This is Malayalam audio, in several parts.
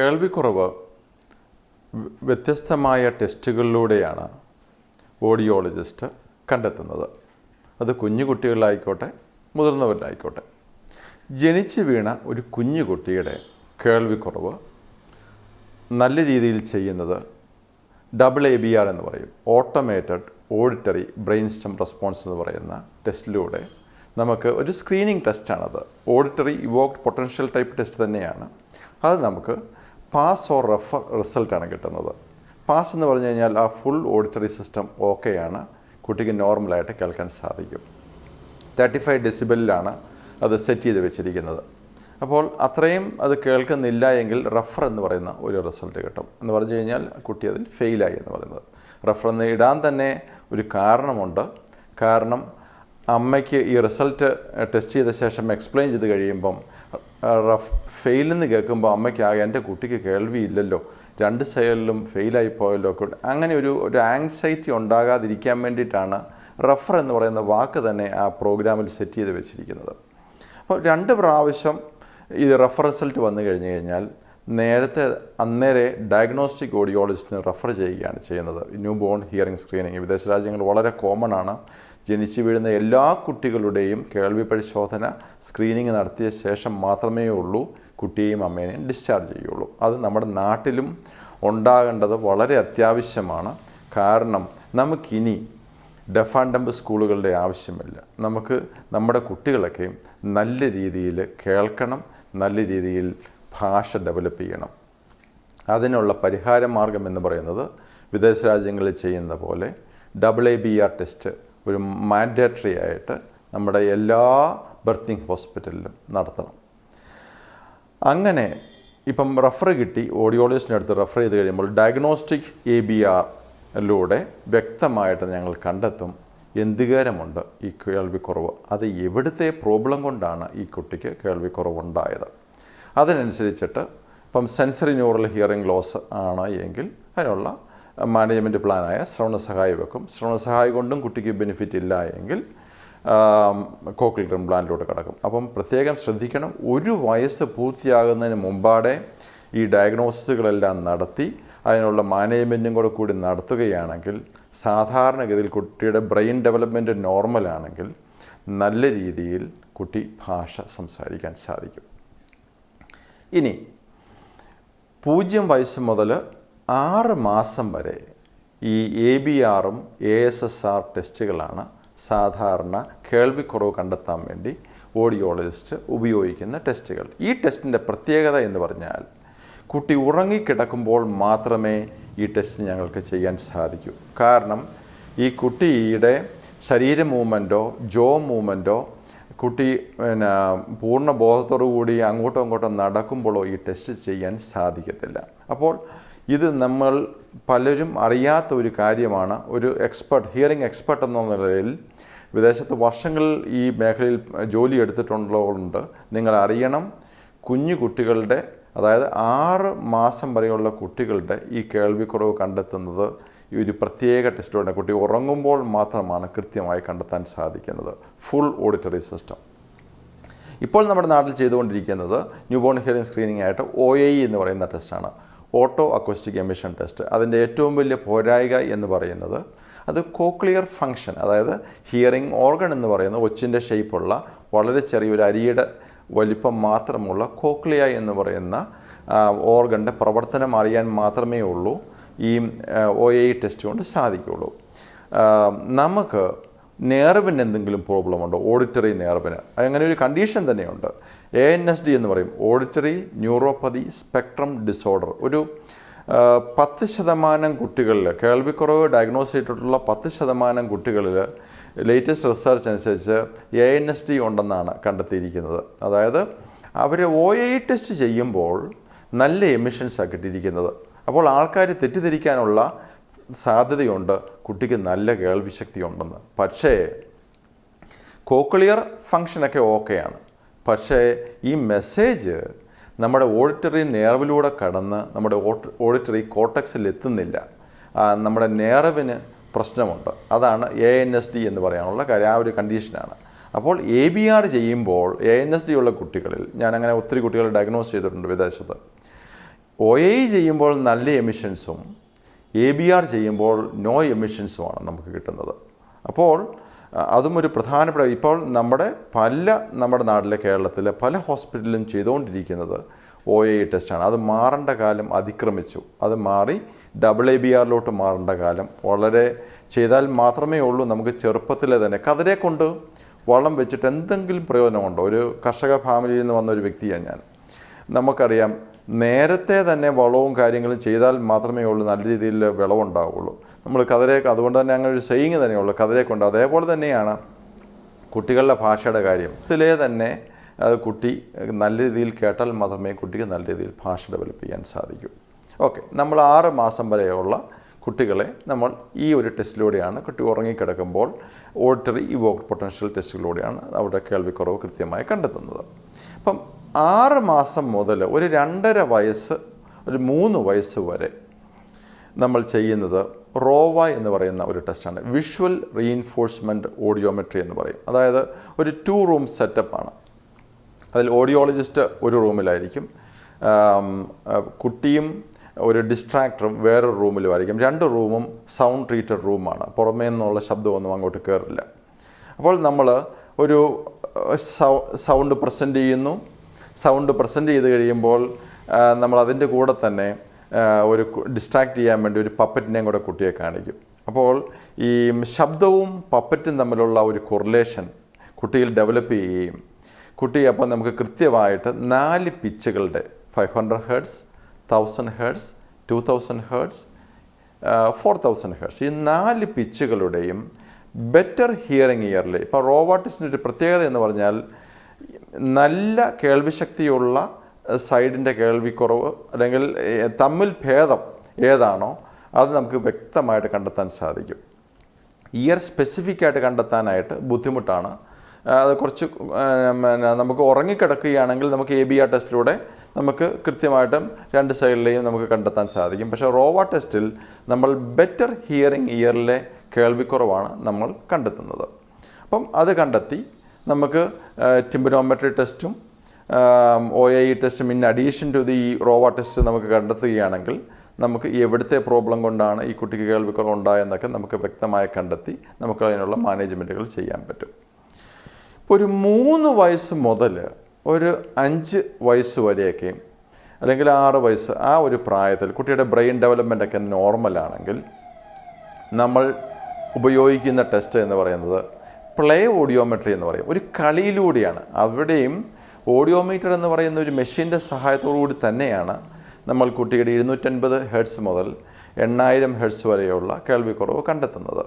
കേൾവിക്കുറവ് വ്യ- വ്യത്യസ്തമായ ടെസ്റ്റുകളിലൂടെയാണ് ഓഡിയോളജിസ്റ്റ് കണ്ടെത്തുന്നത്. അത് കുഞ്ഞു കുട്ടികളിലായിക്കോട്ടെ മുതിർന്നവരിലായിക്കോട്ടെ. ജനിച്ച് വീണ ഒരു കുഞ്ഞു കുട്ടിയുടെ കേൾവിക്കുറവ് നല്ല രീതിയിൽ ചെയ്യുന്നത് ഡബിൾ എ ബി ആർ എന്ന് പറയും. Automated auditory brain stem response എന്ന് പറയുന്ന ടെസ്റ്റിലൂടെ നമുക്ക് ഒരു screening ടെസ്റ്റാണത്. Auditory evoked potential type test തന്നെയാണ്. അത് നമുക്ക് പാസ് ഓർ റെഫർ റിസൾട്ടാണ് കിട്ടുന്നത്. പാസ് എന്ന് പറഞ്ഞു കഴിഞ്ഞാൽ ആ ഫുൾ ഓഡിറ്ററി സിസ്റ്റം ഓക്കെയാണ്. കുട്ടിക്ക് നോർമലായിട്ട് കേൾക്കാൻ സാധിക്കും. തേർട്ടി ഫൈവ് ഡെസിബലിലാണ് അത് സെറ്റ് ചെയ്ത് വെച്ചിരിക്കുന്നത്. അപ്പോൾ അത്രയും അത് കേൾക്കുന്നില്ല എങ്കിൽ റഫർ എന്ന് പറയുന്ന ഒരു റിസൾട്ട് കിട്ടും. എന്ന് പറഞ്ഞു കഴിഞ്ഞാൽ കുട്ടി അതിൽ ഫെയിലായി എന്ന് പറയുന്നത്. റഫർ എന്ന് ഇടാൻ തന്നെ ഒരു കാരണമുണ്ട്. കാരണം അമ്മയ്ക്ക് ഈ റിസൾട്ട് ടെസ്റ്റ് ചെയ്ത ശേഷം എക്സ്പ്ലെയിൻ ചെയ്ത് കഴിയുമ്പം റഫ് ഫെയിലെന്ന് കേൾക്കുമ്പോൾ അമ്മയ്ക്ക് ആകെ എന്റെ കുട്ടിക്ക് കേൾവിയില്ലല്ലോ. രണ്ട് സൈഡിലും ഫെയിലായി പോയല്ലോ. ഒക്കെ അങ്ങനെ ഒരു ഒരു ആങ്സൈറ്റി ഉണ്ടാകാതിരിക്കാൻ വേണ്ടിയിട്ടാണ് റഫർ എന്ന് പറയുന്ന വാക്ക് തന്നെ ആ പ്രോഗ്രാമിൽ സെറ്റ് ചെയ്ത് വെച്ചിരിക്കുന്നത്. അപ്പോൾ രണ്ട് പ്രാവശ്യം ഇത് റഫർ റിസൾട്ട് വന്നു കഴിഞ്ഞ് കഴിഞ്ഞാൽ നേരത്തെ അന്നേരെ ഡയഗ്നോസ്റ്റിക് ഓഡിയോളജിസ്റ്റിന് റെഫർ ചെയ്യുകയാണ് ചെയ്യുന്നത്. ന്യൂ ബോൺ ഹിയറിംഗ് സ്ക്രീനിങ് വിദേശ രാജ്യങ്ങൾ വളരെ കോമൺ ആണ്. ജനിച്ചു വീഴുന്ന എല്ലാ കുട്ടികളുടെയും കേൾവി പരിശോധന സ്ക്രീനിങ് നടത്തിയ ശേഷം മാത്രമേ ഉള്ളൂ. കുട്ടിയെയും അമ്മേനെയും ഡിസ്ചാർജ് ചെയ്യുള്ളൂ. അത് നമ്മുടെ നാട്ടിലും ഉണ്ടാകേണ്ടത് വളരെ അത്യാവശ്യമാണ്. കാരണം നമുക്കിനി ഡെഫ് ആൻഡ് ഡംബ് സ്കൂളുകളുടെ ആവശ്യമില്ല. നമുക്ക് നമ്മുടെ കുട്ടികളൊക്കെയും നല്ല രീതിയിൽ കേൾക്കണം. നല്ല രീതിയിൽ ഭാഷ ഡെവലപ്പ് ചെയ്യണം. അതിനുള്ള പരിഹാര മാർഗം എന്ന് പറയുന്നത് വിദേശ രാജ്യങ്ങളിൽ ചെയ്യുന്ന പോലെ double A B R test ഒരു മാൻഡേറ്ററി ആയിട്ട് നമ്മുടെ എല്ലാ ബർത്തിങ് ഹോസ്പിറ്റലിലും നടത്തണം. അങ്ങനെ ഇപ്പം റെഫർ കിട്ടി ഓഡിയോളജിസ്റ്റിന്റെ അടുത്ത് റെഫർ ചെയ്ത് കഴിയുമ്പോൾ ഡയഗ്നോസ്റ്റിക് എ ബി ആറിലൂടെ വ്യക്തമായിട്ട് ഞങ്ങൾ കണ്ടെത്തും എന്തുകാരമുണ്ട് ഈ കേൾവിക്കുറവ്. അത് എവിടുത്തെ പ്രോബ്ലം കൊണ്ടാണ് ഈ കുട്ടിക്ക് കേൾവിക്കുറവുണ്ടായത്? അതിനനുസരിച്ചിട്ട് ഇപ്പം സെൻസറി ന്യൂറൽ ഹിയറിംഗ് ലോസ് ആണ് എങ്കിൽ അതിനുള്ള മാനേജ്മെന്റ് പ്ലാനായ ശ്രവണ സഹായി വെക്കും. ശ്രവണ സഹായി കൊണ്ടും കുട്ടിക്ക് ബെനിഫിറ്റ് ഇല്ല എങ്കിൽ കോക്ലിയർ ഇംപ്ലാന്റിലോട്ട് കിടക്കും. അപ്പം പ്രത്യേകം ശ്രദ്ധിക്കണം. ഒരു വയസ്സ് പൂർത്തിയാകുന്നതിന് മുമ്പാടെ ഈ ഡയഗ്നോസിസുകളെല്ലാം നടത്തി അതിനുള്ള മാനേജ്മെന്റും കൂടെ കൂടി നടത്തുകയാണെങ്കിൽ സാധാരണഗതിയിൽ കുട്ടിയുടെ ബ്രെയിൻ ഡെവലപ്മെന്റ് നോർമലാണെങ്കിൽ നല്ല രീതിയിൽ കുട്ടി ഭാഷ സംസാരിക്കാൻ സാധിക്കും. ഇനി പൂജ്യം വയസ്സ് മുതൽ ആറ് മാസം വരെ ഈ എ ബി ആറും എ എസ് എസ് ആർ ടെസ്റ്റുകളാണ് സാധാരണ കേൾവിക്കുറവ് കണ്ടെത്താൻ വേണ്ടി ഓഡിയോളജിസ്റ്റ് ഉപയോഗിക്കുന്ന ടെസ്റ്റുകൾ. ഈ ടെസ്റ്റിന്റെ പ്രത്യേകത എന്ന് പറഞ്ഞാൽ കുട്ടി ഉറങ്ങിക്കിടക്കുമ്പോൾ മാത്രമേ ഈ ടെസ്റ്റ് ഞങ്ങൾക്ക് ചെയ്യാൻ സാധിക്കൂ. കാരണം ഈ കുട്ടിയുടെ ശരീര മൂവ്മെന്റോ ജോ മൂവ്മെന്റോ കുട്ടി പിന്നെ പൂർണ ബോധത്തോടു കൂടി അങ്ങോട്ടും ഇങ്ങോട്ടും നടക്കുമ്പോഴോ ഈ ടെസ്റ്റ് ചെയ്യാൻ സാധിക്കത്തില്ല. അപ്പോൾ ഇത് നമ്മൾ പലരും അറിയാത്ത ഒരു കാര്യമാണ്. ഒരു എക്സ്പെർട്ട് ഹിയറിംഗ് എക്സ്പെർട്ട് എന്ന നിലയിൽ വിദേശത്ത് വർഷങ്ങൾ ഈ മേഖലയിൽ ജോലി എടുത്തിട്ടുള്ളതുകൊണ്ട് നിങ്ങൾ അറിയണം കുഞ്ഞു കുട്ടികളുടെ അതായത് ആറ് മാസം വരെയുള്ള കുട്ടികളുടെ ഈ കേൾവിക്കുറവ് കണ്ടെത്തുന്നത് ഈ ഒരു പ്രത്യേക ടെസ്റ്റിലൂടെ കുട്ടി ഉറങ്ങുമ്പോൾ മാത്രമാണ് കൃത്യമായി കണ്ടെത്താൻ സാധിക്കുന്നത്. ഫുൾ ഓഡിറ്ററി സിസ്റ്റം ഇപ്പോൾ നമ്മുടെ നാട്ടിൽ ചെയ്തുകൊണ്ടിരിക്കുന്നത് ന്യൂബോൺ ഹിയറിംഗ് സ്ക്രീനിംഗ് ആയിട്ട് ഒ എ ഇ എന്ന് പറയുന്ന ടെസ്റ്റാണ് ഓട്ടോ അക്വസ്റ്റിക് എമിഷൻ ടെസ്റ്റ് അതിന്റെ ഏറ്റവും വലിയ പോരായിക എന്ന് പറയുന്നത് അത് കോക്ലിയർ ഫങ്ഷൻ അതായത് ഹിയറിംഗ് ഓർഗൺ എന്ന് പറയുന്ന ഒച്ചിന്റെ ഷേപ്പുള്ള വളരെ ചെറിയൊരു അരിയുടെ വലിപ്പം മാത്രമുള്ള കോക്ലിയ എന്ന് പറയുന്ന ഓർഗന്റെ പ്രവർത്തനം അറിയാൻ മാത്രമേ ഉള്ളൂ. ഈ ഒ എ ടെസ്റ്റ് കൊണ്ട് സാധിക്കുള്ളൂ നമുക്ക് നേർവിന് എന്തെങ്കിലും പ്രോബ്ലം ഉണ്ടോ? ഓഡിറ്ററി നേർവിന് അങ്ങനെ ഒരു കണ്ടീഷൻ തന്നെയുണ്ട്. എ എൻ എസ് ഡി എന്ന് പറയും. ഓഡിറ്ററി ന്യൂറോപ്പതി സ്പെക്ട്രം ഡിസോർഡർ ഒരു പത്ത് ശതമാനം കുട്ടികളിൽ കേൾവിക്കുറവ് ഡയഗ്നോസ് ചെയ്തിട്ടുള്ള പത്ത് ശതമാനം കുട്ടികളിൽ ലേറ്റസ്റ്റ് റിസർച്ച് അനുസരിച്ച് എ എൻ എസ് ഡി ഉണ്ടെന്നാണ് കണ്ടെത്തിയിരിക്കുന്നത്. അതായത് അവർ ഒ എ ടെസ്റ്റ് ചെയ്യുമ്പോൾ നല്ല എമിഷൻസാണ് കിട്ടിയിരിക്കുന്നത്. അപ്പോൾ ആൾക്കാർ തെറ്റിദ്ധരിക്കാനുള്ള സാധ്യതയുണ്ട്. കുട്ടിക്ക് നല്ല കേൾവിശക്തി ഉണ്ടെന്ന് പക്ഷേ കോക്ലിയർ ഫങ്ഷനൊക്കെ ഓക്കെയാണ്. പക്ഷേ ഈ മെസ്സേജ് നമ്മുടെ ഓഡിറ്ററി നേർവിലൂടെ കടന്ന് നമ്മുടെ ഓഡിറ്ററി കോട്ടക്സിൽ എത്തുന്നില്ല നമ്മുടെ നേർവിന് പ്രശ്നമുണ്ട്. അതാണ് എ എൻ എസ് ഡി എന്ന് പറയാനുള്ള കാര്യം. ആ ഒരു കണ്ടീഷനാണ്. അപ്പോൾ എ ബി ആർ ചെയ്യുമ്പോൾ എ എൻ എസ് ഡി ഉള്ള കുട്ടികളിൽ ഞാൻ അങ്ങനെ ഒത്തിരി കുട്ടികളെ ഡയഗ്നോസ് ചെയ്തിട്ടുണ്ട് വിദേശത്ത്. ഒ എ ചെയ്യുമ്പോൾ നല്ല എമിഷൻസും എ ബി ആർ ചെയ്യുമ്പോൾ നോ എമിഷൻസുമാണ് നമുക്ക് കിട്ടുന്നത്. അപ്പോൾ അതും ഒരു പ്രധാനപ്പെട്ട ഇപ്പോൾ നമ്മുടെ പല നമ്മുടെ നാട്ടിലെ കേരളത്തിലെ പല ഹോസ്പിറ്റലിലും ചെയ്തുകൊണ്ടിരിക്കുന്നത് ഒ എ ടെസ്റ്റാണ് അത് മാറേണ്ട കാലം അതിക്രമിച്ചു. അത് മാറി ഡബിൾ എ ബി ആറിലോട്ട് മാറേണ്ട കാലം വളരെ ചെയ്താൽ മാത്രമേ ഉള്ളൂ നമുക്ക് ചെറുപ്പത്തിലെ തന്നെ. കതിരെ കൊണ്ട് വളം വെച്ചിട്ട് എന്തെങ്കിലും പ്രയോജനമുണ്ടോ? ഒരു കർഷക ഫാമിലിയിൽ നിന്ന് വന്ന ഒരു വ്യക്തിയാണ് ഞാൻ. നമുക്കറിയാം നേരത്തെ തന്നെ വളവും കാര്യങ്ങളും ചെയ്താൽ മാത്രമേ ഉള്ളൂ നല്ല രീതിയിൽ വിളവുണ്ടാവുള്ളൂ. നമ്മൾ കതിരെ അതുകൊണ്ട് തന്നെ അങ്ങനെ ഒരു സെയിങ് തന്നെയുള്ളൂ കതിരെ കൊണ്ട് അതേപോലെ തന്നെയാണ് കുട്ടികളുടെ ഭാഷയുടെ കാര്യം. ഇതിലേ തന്നെ അത് കുട്ടി നല്ല രീതിയിൽ കേട്ടാൽ മാത്രമേ കുട്ടിക്ക് നല്ല രീതിയിൽ ഭാഷ ഡെവലപ്പ് ചെയ്യാൻ സാധിക്കൂ. ഓക്കെ നമ്മൾ ആറ് മാസം വരെയുള്ള കുട്ടികളെ നമ്മൾ ഈ ഒരു ടെസ്റ്റിലൂടെയാണ് കുട്ടി ഉറങ്ങിക്കിടക്കുമ്പോൾ ഓഡിറ്ററി ഇവോക്ട് പൊട്ടൻഷ്യൽ ടെസ്റ്റിലൂടെയാണ് അവിടെ കേൾവിക്കുറവ് കൃത്യമായി കണ്ടെത്തുന്നത്. അപ്പം ആറ് മാസം മുതൽ ഒരു രണ്ടര വയസ്സ് ഒരു മൂന്ന് വയസ്സ് വരെ നമ്മൾ ചെയ്യുന്നത് റോവ എന്ന് പറയുന്ന ഒരു ടെസ്റ്റാണ്. വിഷ്വൽ റീഇൻഫോഴ്സ്മെന്റ് ഓഡിയോമെട്രി എന്ന് പറയും. അതായത് ഒരു ടു റൂം സെറ്റപ്പാണ് അതിൽ ഓഡിയോളജിസ്റ്റ് ഒരു റൂമിലായിരിക്കും. കുട്ടിയും ഒരു ഡിസ്ട്രാക്ടറും വേറൊരു റൂമിലുമായിരിക്കും. രണ്ട് റൂമും സൗണ്ട് ട്രീറ്റഡ് റൂമാണ്. പുറമേ നിന്നുള്ള ശബ്ദമൊന്നും അങ്ങോട്ട് കയറില്ല അപ്പോൾ നമ്മൾ ഒരു സൗണ്ട് പ്രസന്റ് ചെയ്യുന്നു. സൗണ്ട് പ്രസന്റ് ചെയ്ത് കഴിയുമ്പോൾ നമ്മൾ അതിന്റെ കൂടെ തന്നെ ഒരു ഡിസ്ട്രാക്ട് ചെയ്യാൻ വേണ്ടി ഒരു പപ്പറ്റിനെയും കൂടെ കുട്ടിയെ കാണിക്കും. അപ്പോൾ ഈ ശബ്ദവും പപ്പറ്റും തമ്മിലുള്ള ഒരു കൊറിലേഷൻ കുട്ടിയിൽ ഡെവലപ്പ് ചെയ്യുകയും കുട്ടി അപ്പോൾ നമുക്ക് കൃത്യമായിട്ട് നാല് പിച്ചുകളുടെ five hundred hertz thousand hertz two thousand hertz four thousand hertz ഈ നാല് പിച്ചുകളുടെയും ബെറ്റർ ഹിയറിംഗ് ഇയറിൽ ഇപ്പോൾ റോബോട്ടിക്സിന്റെ ഒരു പ്രത്യേകത എന്ന് പറഞ്ഞാൽ നല്ല കേൾവിശക്തിയുള്ള സൈഡിന്റെ കേൾവിക്കുറവ് അല്ലെങ്കിൽ തമ്മിൽ ഭേദം ഏതാണോ അത് നമുക്ക് വ്യക്തമായിട്ട് കണ്ടെത്താൻ സാധിക്കും. ഇയർ സ്പെസിഫിക് ആയിട്ട് കണ്ടെത്താനായിട്ട് ബുദ്ധിമുട്ടാണ്. അത് കുറച്ച് പിന്നെ നമുക്ക് ഉറങ്ങിക്കിടക്കുകയാണെങ്കിൽ നമുക്ക് എ ബി ആർ ടെസ്റ്റിലൂടെ നമുക്ക് കൃത്യമായിട്ടും രണ്ട് സൈഡിലെയും നമുക്ക് കണ്ടെത്താൻ സാധിക്കും. പക്ഷേ റോവ ടെസ്റ്റിൽ നമ്മൾ ബെറ്റർ ഹിയറിംഗ് ഇയറിലെ കേൾവിക്കുറവാണ് നമ്മൾ കണ്ടെത്തുന്നത്. അപ്പം അത് കണ്ടെത്തി നമുക്ക് ടിംബനോമെട്രി ടെസ്റ്റും ഒ എ ഇ ടെസ്റ്റും in addition to the rova test നമുക്ക് കണ്ടെത്തുകയാണെങ്കിൽ നമുക്ക് എവിടുത്തെ പ്രോബ്ലം കൊണ്ടാണ് ഈ കുട്ടിക്ക് കേൾവിക്കുറവ് ഉണ്ടായെന്നൊക്കെ നമുക്ക് വ്യക്തമായി കണ്ടെത്തി നമുക്ക് അതിനുള്ള മാനേജ്മെന്റുകൾ ചെയ്യാൻ പറ്റും. ഒരു മൂന്ന് വയസ്സ് മുതൽ ഒരു അഞ്ച് വയസ്സ് വരെയൊക്കെ അല്ലെങ്കിൽ ആറ് വയസ്സ് ആ ഒരു പ്രായത്തിൽ കുട്ടിയുടെ ബ്രെയിൻ ഡെവലപ്മെന്റ് ഒക്കെ നോർമലാണെങ്കിൽ നമ്മൾ ഉപയോഗിക്കുന്ന ടെസ്റ്റ് എന്ന് പറയുന്നത് പ്ലേ ഓഡിയോമെട്രി എന്ന് പറയും. ഒരു കളിയിലൂടെയാണ്. അവിടെയും ഓഡിയോമീറ്റർ എന്ന് പറയുന്ന ഒരു മെഷീന്റെ സഹായത്തോടു കൂടി തന്നെയാണ് നമ്മൾ കുട്ടിയുടെ ഇരുന്നൂറ്റൻപത് ഹെഡ്സ് മുതൽ എണ്ണായിരം ഹെഡ്സ് വരെയുള്ള കേൾവിക്കുറവ് കണ്ടെത്തുന്നത്.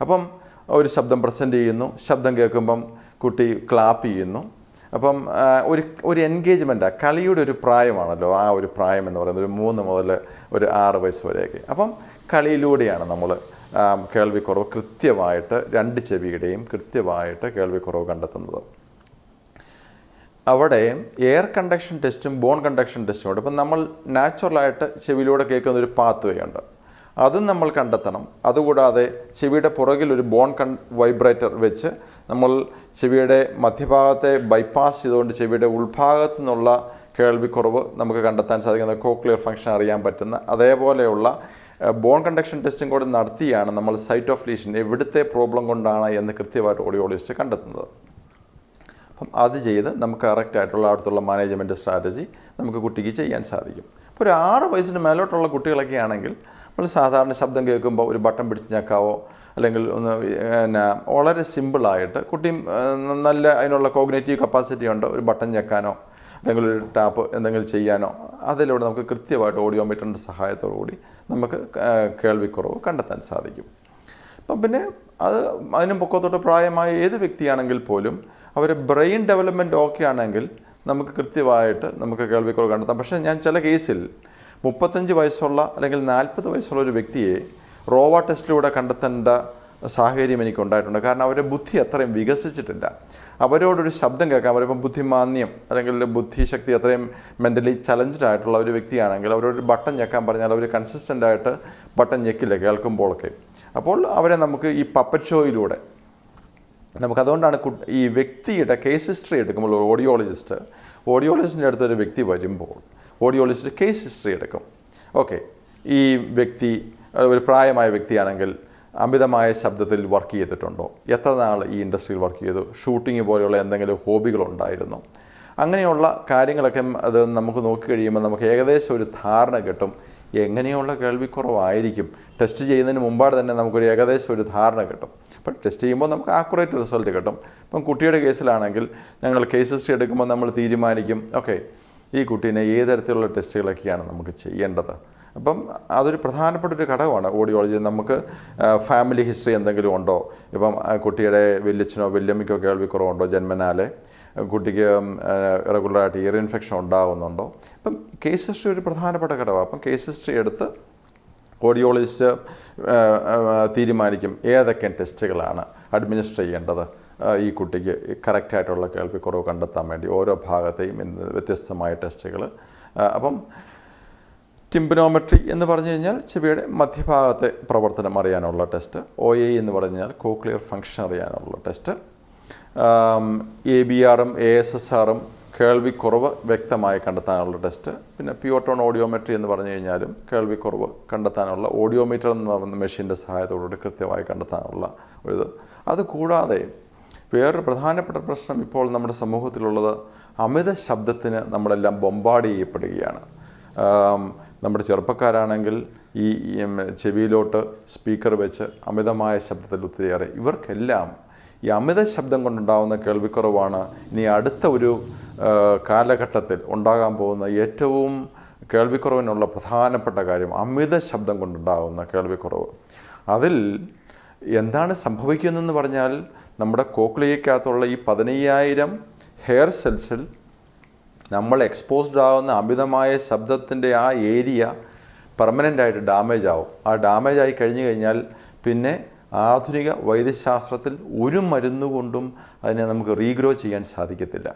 അപ്പം ഒരു ശബ്ദം പ്രസന്റ് ചെയ്യുന്നു. ശബ്ദം കേൾക്കുമ്പം കുട്ടി ക്ലാപ്പ് ചെയ്യുന്നു. അപ്പം ഒരു ഒരു എൻഗേജ്മെന്റാണ് കളിയുടെ ഒരു പ്രായമാണല്ലോ ആ ഒരു പ്രായം എന്ന് പറയുന്നത്. ഒരു മൂന്ന് മുതൽ ഒരു ആറ് വയസ്സ് വരെയൊക്കെ. അപ്പം കളിയിലൂടെയാണ് നമ്മൾ കേൾവിക്കുറവ് കൃത്യമായിട്ട് രണ്ട് ചെവിയുടെയും കൃത്യമായിട്ട് കേൾവിക്കുറവ് കണ്ടെത്തുന്നത്. അവിടെ എയർ കണ്ടക്ഷൻ ടെസ്റ്റും ബോൺ കണ്ടക്ഷൻ ടെസ്റ്റും ഉണ്ട്. ഇപ്പം നമ്മൾ നാച്ചുറലായിട്ട് ചെവിയിലൂടെ കേൾക്കുന്ന ഒരു പാത്ത് വേ ഉണ്ട്. അതും നമ്മൾ കണ്ടെത്തണം. അതുകൂടാതെ ചെവിയുടെ പുറകിൽ ഒരു ബോൺ കൺ വൈബ്രേറ്റർ വെച്ച് നമ്മൾ ചെവിയുടെ മധ്യഭാഗത്തെ ബൈപ്പാസ് ചെയ്തുകൊണ്ട് ചെവിയുടെ ഉൾഭാഗത്തു നിന്നുള്ള കേൾവിക്കുറവ് നമുക്ക് കണ്ടെത്താൻ സാധിക്കുന്ന കോക്ലിയർ ഫംഗ്ഷൻ അറിയാൻ പറ്റുന്ന അതേപോലെയുള്ള ബോൺ കണ്ടക്ഷൻ ടെസ്റ്റും കൂടെ നടത്തിയാണ് നമ്മൾ സൈറ്റ് ഓഫ് ലീഷൻ എവിടുത്തെ പ്രോബ്ലം കൊണ്ടാണ് എന്ന് കൃത്യമായിട്ട് ഓഡിയോളജിസ്റ്റ് കണ്ടെത്തുന്നത്. അപ്പം അത് ചെയ്ത് നമുക്ക് കറക്റ്റായിട്ടുള്ള അടുത്തുള്ള മാനേജ്മെന്റ് സ്ട്രാറ്റജി നമുക്ക് കുട്ടിക്ക് ചെയ്യാൻ സാധിക്കും. ഇപ്പോൾ ഒരു ആറ് വയസ്സിന് മേലോട്ടുള്ള കുട്ടികളൊക്കെ ആണെങ്കിൽ നമ്മൾ സാധാരണ ശബ്ദം കേൾക്കുമ്പോൾ ഒരു ബട്ടൺ പിടിച്ച് ഞെക്കാവോ അല്ലെങ്കിൽ ഒന്ന് പിന്നെ വളരെ സിമ്പിളായിട്ട് കുട്ടിയും നല്ല അതിനുള്ള കോഗ്നേറ്റീവ് കപ്പാസിറ്റി ഉണ്ട് ഒരു ബട്ടൺ ഞെക്കാനോ അല്ലെങ്കിൽ ഒരു ടാപ്പ് എന്തെങ്കിലും ചെയ്യാനോ അതിലൂടെ നമുക്ക് കൃത്യമായിട്ട് ഓഡിയോമീറ്ററിന്റെ സഹായത്തോടു കൂടി നമുക്ക് കേൾവിക്കുറവ് കണ്ടെത്താൻ സാധിക്കും. അപ്പം പിന്നെ അത് അതിനും പൊക്കത്തോട്ട് പ്രായമായ ഏത് വ്യക്തിയാണെങ്കിൽ പോലും അവർ ബ്രെയിൻ ഡെവലപ്മെന്റ് ഓക്കെ ആണെങ്കിൽ നമുക്ക് കൃത്യമായിട്ട് നമുക്ക് കേൾവിക്കുറവ് കണ്ടെത്താം. പക്ഷേ ഞാൻ ചില കേസിൽ മുപ്പത്തഞ്ച് വയസ്സുള്ള അല്ലെങ്കിൽ നാൽപ്പത് വയസ്സുള്ള ഒരു വ്യക്തിയെ റോവ ടെസ്റ്റിലൂടെ കണ്ടെത്തേണ്ട സാഹചര്യം എനിക്കുണ്ടായിട്ടുണ്ട്. കാരണം അവരുടെ ബുദ്ധി അത്രയും വികസിച്ചിട്ടില്ല. അവരോടൊരു ശബ്ദം കേൾക്കാൻ പറയുമ്പോൾ ബുദ്ധിമാന്യം അല്ലെങ്കിൽ ബുദ്ധിശക്തി അത്രയും മെന്റലി ചലഞ്ച്ഡ് ആയിട്ടുള്ള ഒരു വ്യക്തിയാണെങ്കിൽ അവരോട് ബട്ടൺ ഞെക്കാൻ പറഞ്ഞാൽ അവർ കൺസിസ്റ്റന്റ് ആയിട്ട് ബട്ടൺ ഞെക്കില്ല കേൾക്കുമ്പോഴൊക്കെ. അപ്പോൾ അവരെ നമുക്ക് ഈ പപ്പറ്റ് ഷോയിലൂടെ നമുക്ക് അതുകൊണ്ടാണ് കു- ഈ വ്യക്തിയുടെ കേസ് ഹിസ്റ്ററി എടുക്കുമ്പോൾ ഓഡിയോളജിസ്റ്റ് ഓഡിയോളജിസ്റ്റിന്റെ അടുത്തൊരു വ്യക്തി വരുമ്പോൾ ഓഡിയോളജിസ്റ്റ് കേസ് ഹിസ്റ്ററി എടുക്കും. ഓക്കെ ഈ വ്യക്തി ഒരു പ്രായമായ വ്യക്തിയാണെങ്കിൽ അമിതമായ ശബ്ദത്തിൽ വർക്ക് ചെയ്തിട്ടുണ്ടോ? എത്ര നാൾ ഈ ഇൻഡസ്ട്രിയിൽ വർക്ക് ചെയ്തു? ഷൂട്ടിംഗ് പോലെയുള്ള എന്തെങ്കിലും ഹോബികളുണ്ടായിരുന്നോ അങ്ങനെയുള്ള കാര്യങ്ങളൊക്കെ അത് നമുക്ക് നോക്കി കഴിയുമ്പോൾ നമുക്ക് ഏകദേശം ഒരു ധാരണ കിട്ടും. എങ്ങനെയുള്ള കേൾവിക്കുറവായിരിക്കും? ടെസ്റ്റ് ചെയ്യുന്നതിന് മുമ്പാട് തന്നെ നമുക്കൊരു ഏകദേശം ഒരു ധാരണ കിട്ടും. അപ്പം ടെസ്റ്റ് ചെയ്യുമ്പോൾ നമുക്ക് ആക്കുറേറ്റ് റിസൾട്ട് കിട്ടും. ഇപ്പം കുട്ടിയുടെ കേസിലാണെങ്കിൽ ഞങ്ങൾ കേസ് ഹിസ്റ്ററി എടുക്കുമ്പോൾ നമ്മൾ തീരുമാനിക്കും. ഓക്കെ ഈ കുട്ടീനെ ഏത് തരത്തിലുള്ള ടെസ്റ്റുകളൊക്കെയാണ് നമുക്ക് ചെയ്യേണ്ടത്? അപ്പം അതൊരു പ്രധാനപ്പെട്ട ഒരു ഘടകമാണ് ഓഡിയോളജി നമുക്ക് ഫാമിലി ഹിസ്റ്ററി എന്തെങ്കിലും ഉണ്ടോ? ഇപ്പം കുട്ടിയുടെ വല്യച്ഛനോ വല്യമ്മയ്ക്കോ കേൾവിക്കുറവുണ്ടോ ജന്മനാലെ? കുട്ടിക്ക് റെഗുലറായിട്ട് ഇയർ ഇൻഫെക്ഷൻ ഉണ്ടാകുന്നുണ്ടോ അപ്പം കേസ് ഹിസ്റ്ററി ഒരു പ്രധാനപ്പെട്ട ഘടകമാണ്. അപ്പം കേസ് ഹിസ്റ്ററി എടുത്ത് ഓഡിയോളജിസ്റ്റ് തീരുമാനിക്കും ഏതൊക്കെ ടെസ്റ്റുകളാണ് അഡ്മിനിസ്റ്റർ ചെയ്യേണ്ടത്. ഈ കുട്ടിക്ക് കറക്റ്റായിട്ടുള്ള കേൾവിക്കുറവ് കണ്ടെത്താൻ വേണ്ടി ഓരോ ഭാഗത്തെയും വ്യത്യസ്തമായ ടെസ്റ്റുകൾ അപ്പം ടിംബനോമെട്രി എന്ന് പറഞ്ഞു കഴിഞ്ഞാൽ ചെവിയുടെ മധ്യഭാഗത്തെ പ്രവർത്തനം അറിയാനുള്ള ടെസ്റ്റ് ഒ എ എന്ന് കഴിഞ്ഞാൽ കോക്ലിയർ ഫങ്ഷൻ അറിയാനുള്ള ടെസ്റ്റ് എ ബി ആറും എ എസ് എസ് ആറും കേൾവിക്കുറവ് വ്യക്തമായി കണ്ടെത്താനുള്ള ടെസ്റ്റ് പിന്നെ പ്യൂർട്ടോൺ ഓഡിയോമെട്രി എന്ന് പറഞ്ഞു കഴിഞ്ഞാലും കേൾവിക്കുറവ് കണ്ടെത്താനുള്ള ഓഡിയോമീറ്റർ എന്ന് പറയുന്ന മെഷീന്റെ സഹായത്തോടുകൂടി കൃത്യമായി കണ്ടെത്താനുള്ള ഒരു ഇത്. അതുകൂടാതെ വേറൊരു പ്രധാനപ്പെട്ട പ്രശ്നം ഇപ്പോൾ നമ്മുടെ സമൂഹത്തിലുള്ളത് അമിത ശബ്ദത്തിന് നമ്മളെല്ലാം ബൊമ്പാട് ചെയ്യപ്പെടുകയാണ്. നമ്മുടെ ചെറുപ്പക്കാരാണെങ്കിൽ ഈ ചെവിയിലോട്ട് സ്പീക്കർ വെച്ച് അമിതമായ ശബ്ദത്തിൽ ഒത്തിരിയേറെ ഇവർക്കെല്ലാം ഈ അമിത ശബ്ദം കൊണ്ടുണ്ടാകുന്ന കേൾവിക്കുറവാണ് ഇനി അടുത്ത ഒരു കാലഘട്ടത്തിൽ ഉണ്ടാകാൻ പോകുന്ന ഏറ്റവും കേൾവിക്കുറവിനുള്ള പ്രധാനപ്പെട്ട കാര്യം അമിത ശബ്ദം കൊണ്ടുണ്ടാകുന്ന കേൾവിക്കുറവ്. അതിൽ എന്താണ് സംഭവിക്കുന്നതെന്ന് പറഞ്ഞാൽ നമ്മുടെ കോക്ലിയക്കകത്തുള്ള ഈ പതിനയ്യായിരം ഹെയർ സെൽസിൽ നമ്മൾ എക്സ്പോസ്ഡ് ആവുന്ന അമിതമായ ശബ്ദത്തിന്റെ ആ ഏരിയ പെർമനന്റ് ആയിട്ട് ഡാമേജ് ആവും. ആ ഡാമേജ് ആയി കഴിഞ്ഞു കഴിഞ്ഞാൽ പിന്നെ ആധുനിക വൈദ്യശാസ്ത്രത്തിൽ ഒരു മരുന്നുകൊണ്ടും അതിനെ നമുക്ക് റീഗ്രോ ചെയ്യാൻ സാധിക്കത്തില്ല.